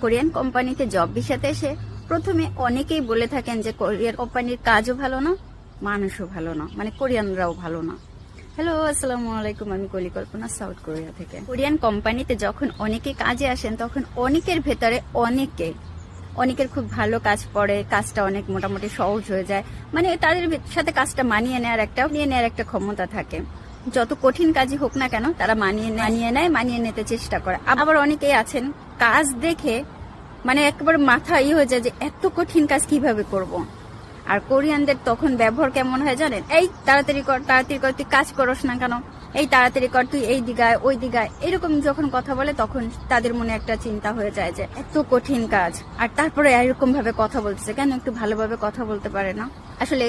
Korean কোম্পানিতে job বিষাতে এসে প্রথমে অনেকেই বলে থাকেন যে কোরিয়ান কোম্পানির কাজও ভালো না, মানুষও ভালো না মানে কোরিয়ানরাও ভালো না। হ্যালো আসসালামু আলাইকুম, আমি কলিকল্পনা সাউথ কোরিয়া থেকে। কোরিয়ান কোম্পানিতে যখন অনেকে কাজে আসেন, তখন অনেকের ভেতরে অনেকে, অনেকের খুব ভালো কাজ পড়ে, কাজটা অনেক মোটামুটি সহজ হয়ে যায় মানে তাদের সাথে কাজটা মানিয়ে নেওয়ার একটা নিয়ে নেওয়ার একটা ক্ষমতা থাকে। যত কঠিন কাজই হোক না কেন, তারা মানিয়ে নেয়- মানিয়ে নেয়, মানিয়ে নিতে চেষ্টা করে। আবার অনেকেই আছেন কাজ দেখে মানে একেবারে মাথা ইয়ে হয়ে যায় যে এত কঠিন কাজ কীভাবে করব। আর কোরিয়ানদের তখন ব্যবহার কেমন হয় জানেন? এই তাড়াতাড়ি কর তাড়াতাড়ি কর, তুই কাজ করস না কেন? এই তাড়াতাড়ি কর, তুই এই দিগায়, ওই দিগায়। এরকম যখন কথা বলে তখন তাদের মনে একটা চিন্তা হয়ে যায় যে এত কঠিন কাজ। আর তারপরে এরকম ভাবে কথা বলতেছে। কেন একটু ভালোভাবে কথা বলতে পারে না? আসলে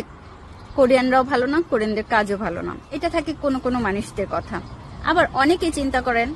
কোরিয়ানরাও ভালো না, কোরিয়ানদের কাজও ভালো না। এটা থাকে কোনো কোনো মানুষদের কথা। আবার অনেকেই চিন্তা করেন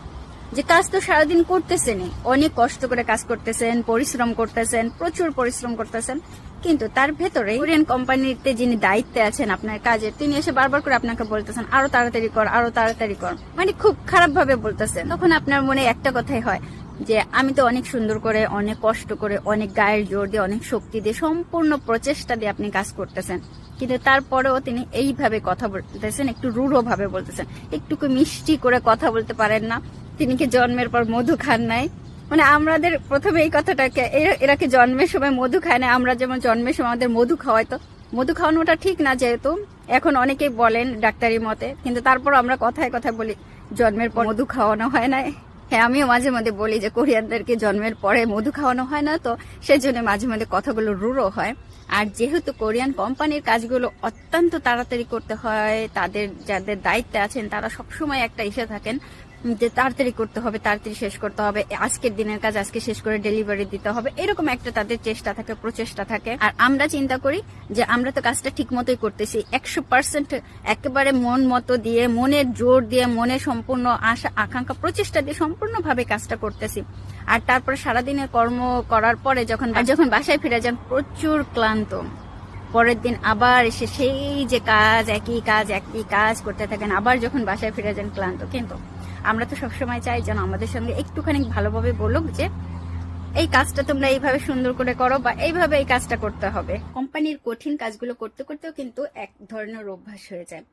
যে কাজ তো সারাদিন করতেছেনই অনেক কষ্ট করে কাজ করতেছেন, পরিশ্রম করতেছেন, প্রচুর পরিশ্রম করতেছেন, কিন্তু তার ভেতরে কোরিয়ান কোম্পানিতে যিনি দায়িত্বে আছেন আপনার কাজের, তিনি এসে বারবার করে আপনাকে বলতেছেন, আরও তাড়াতাড়ি কর, আরও তাড়াতাড়ি কর। মানে খুব খারাপ ভাবে বলতেছেন। তখন আপনার মনে একটা কথাই হয় যে, আমি তো অনেক সুন্দর করে, অনেক কষ্ট করে, অনেক গায়ের জোর দিয়ে, অনেক শক্তি দিয়ে, সম্পূর্ণ প্রচেষ্টা দিয়ে আপনি কাজ করতেছেন। কিন্তু তারপরেও তিনি এইভাবে কথা বলতেছেন, একটু রূঢ় ভাবে বলতেছেন। একটুকু মিষ্টি করে কথা বলতে পারেন না। তিনি কি জন্মের পর মধু খান নাই? মানে আমাদের প্রথমে এই কথাটাকে, এরা- কি জন্মের সময় মধু খায় না? আমরা যেমন জন্মের সময় আমাদের মধু খাওয়াই তো। মধু খাওয়ানোটা ঠিক না যেহেতু, এখন অনেকেই বলেন ডাক্তারি মতে, কিন্তু তারপর আমরা কথায় কথায় বলি, জন্মের পর মধু খাওয়ানো হয় না হ্যাঁ আমিও মাঝে মাঝে বলি যে কোরিয়ানদেরকে জন্মের পরে মধু খাওয়ানো হয় না তো সেই জন্য মাঝে মাঝে কথাগুলো রুড়ো হয়। আর যেহেতু কোরিয়ান কোম্পানির কাজগুলো অত্যন্ত তাড়াতাড়ি করতে হয়, তাদের যাদের দায়িত্বে আছেন, তারা সবসময় একটা ইসে থাকেন যে তাড়াতাড়ি করতে হবে, তাড়াতাড়ি শেষ করতে হবে, আজকের দিনের কাজ আজকে শেষ করে ডেলিভারি দিতে হবে, এরকম একটা তাদের চেষ্টা থাকে, প্রচেষ্টা থাকে। আর আমরা চিন্তা করি যে আমরা তো কাজটা ঠিক মতোই করতেছি। একশো পার্সেন্ট একেবারে মন মতো দিয়ে, মনের জোর দিয়ে মনে সম্পূর্ণ আশা, আকাঙ্ক্ষা, প্রচেষ্টা দিয়ে সম্পূর্ণভাবে কাজটা করতেছি। আর তারপরে সারাদিনের কর্ম করার পরে যখন যখন বাসায় ফিরে যান, প্রচুর ক্লান্ত। পরের দিন আবার এসে সেই যে কাজ, একই কাজ একই কাজ করতে থাকেন, আবার যখন বাসায় ফিরে যান ক্লান্ত। কিন্তু আমরা তো সবসময় চাই যেন আমাদের সঙ্গে একটুখানি ভালোভাবে বলুক যে, এই কাজটা তোমরা এইভাবে সুন্দর করে করো বা এইভাবে এই কাজটা করতে হবে। কোম্পানির কঠিন কাজগুলো করতে করতেও কিন্তু এক ধরনের অভ্যাস হয়ে যায়।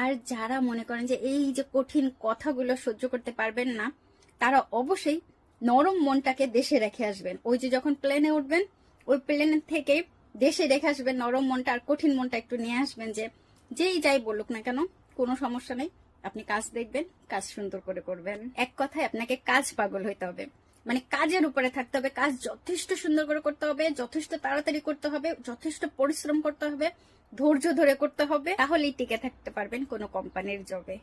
আর যারা মনে করেন যে এই যে কঠিন কথাগুলো সহ্য করতে পারবেন না, তারা অবশ্যই নরম মনটাকে দেশে রেখে আসবেন। ওই যে যখন প্লেনে উঠবেন, ওই প্লেনের থেকে দেশে রেখে আসবেন, নরম মনটা আর কঠিন মনটা একটু নিয়ে আসবেন যে, যেই যাই বলুক না কেন, কোনো সমস্যা নেই। আপনি কাজ দেখবেন, কাজ সুন্দর করে করবেন। এক কথায় আপনাকে কাজ পাগল হইতে হবে। মানে কাজের উপরে থাকতে হবে, কাজ যথেষ্ট সুন্দর করে করতে হবে, যথেষ্ট তাড়াতাড়ি করতে হবে, যথেষ্ট পরিশ্রম করতে হবে, ধৈর্য ধরে করতে হবে, তাহলেই টিকে থাকতে পারবেন কোনো কোম্পানির জবে